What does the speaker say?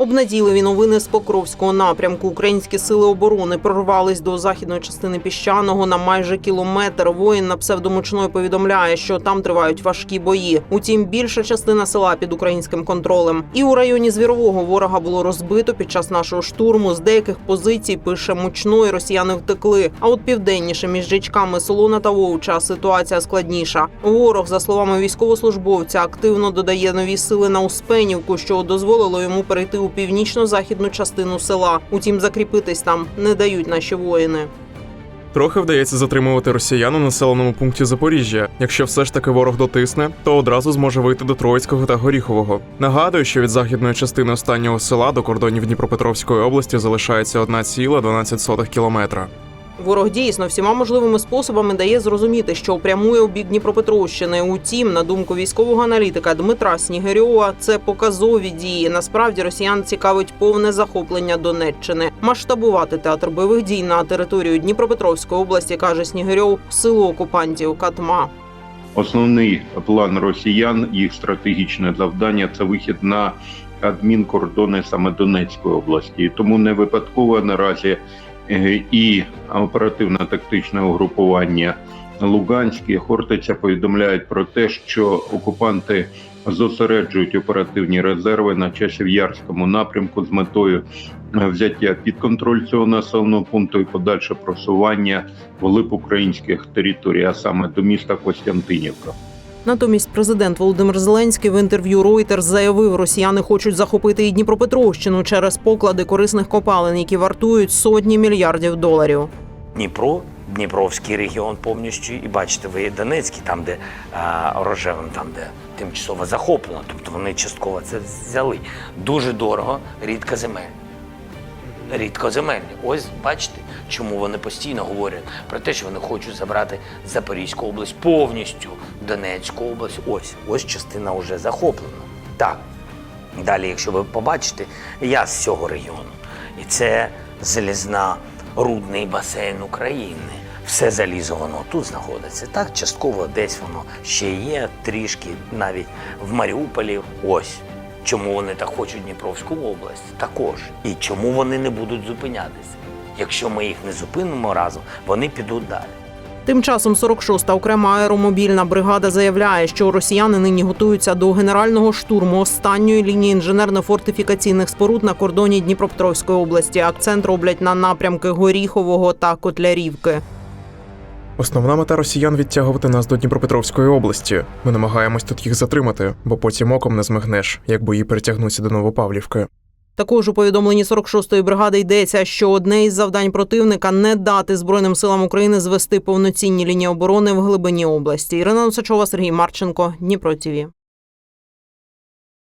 Обнадійливі новини з Покровського напрямку. Українські сили оборони прорвались до західної частини піщаного на майже кілометр. Воїн на псевдомучної повідомляє, що там тривають важкі бої. Утім, більша частина села під українським контролем. І у районі Звірового ворога було розбито під час нашого штурму. З деяких позицій пише мучної росіяни втекли. А от південніше між річками Солона та Вовча ситуація складніша. Ворог, за словами військовослужбовця, активно додає нові сили на Успенівку, що дозволило йому перейти у північно-західну частину села. Утім, закріпитись там не дають наші воїни. Трохи вдається затримувати росіян у населеному пункті Запоріжжя. Якщо все ж таки ворог дотисне, то одразу зможе вийти до Троїцького та Горіхового. Нагадую, що від західної частини останнього села до кордонів Дніпропетровської області залишається 1,12 кілометра. Ворог дійсно всіма можливими способами дає зрозуміти, що прямує у бік Дніпропетровщини. Утім, на думку військового аналітика Дмитра Снігирьова, це показові дії. Насправді росіян цікавить повне захоплення Донеччини. Масштабувати театр бойових дій на територію Дніпропетровської області каже Снігирьов силу окупантів Катма. Основний план росіян, їх стратегічне завдання це вихід на адмінкордони саме Донецької області. Тому не випадково наразі і оперативно-тактичне угрупування Луганське Хортиця повідомляють про те, що окупанти зосереджують оперативні резерви на Часів'ярському напрямку з метою е, взяття під контроль цього населеного пункту і подальше просування вглиб українських територій, а саме до міста Костянтинівка. Натомість президент Володимир Зеленський в інтерв'ю Reuters заявив, росіяни хочуть захопити і Дніпропетровщину через поклади корисних копалин, які вартують сотні мільярдів доларів. Дніпро, Дніпровський регіон повністю, і бачите, ви Донецький, там, де а, рожевим, там, де тимчасово захоплено. Тобто вони частково це взяли. Дуже дорого, рідкоземельні. Рідкоземельні. Ось бачите, чому вони постійно говорять про те, що вони хочуть забрати Запорізьку область повністю, Донецьку область. Ось, ось частина вже захоплена. Так. Далі, якщо ви побачите, я з цього регіону. І це залізна рудний басейн України. Все залізо воно тут знаходиться. Так, частково десь воно ще є, трішки навіть в Маріуполі. Ось чому вони так хочуть Дніпровську область. Також. І чому вони не будуть зупинятися. Якщо ми їх не зупинимо разом, вони підуть далі. Тим часом 46-та окрема аеромобільна бригада заявляє, що росіяни нині готуються до генерального штурму останньої лінії інженерно-фортифікаційних споруд на кордоні Дніпропетровської області. Акцент роблять на напрямки Горіхового та Котлярівки. Основна мета росіян відтягувати нас до Дніпропетровської області. Ми намагаємось тут їх затримати, бо потім оком не змигнеш, як бої перетягнуться до Новопавлівки. Також у повідомленні 46-ї бригади йдеться, що одне із завдань противника не дати збройним силам України звести повноцінні лінії оборони в глибині області. Ірина Носачова, Сергій Марченко, Дніпро ТІВІ.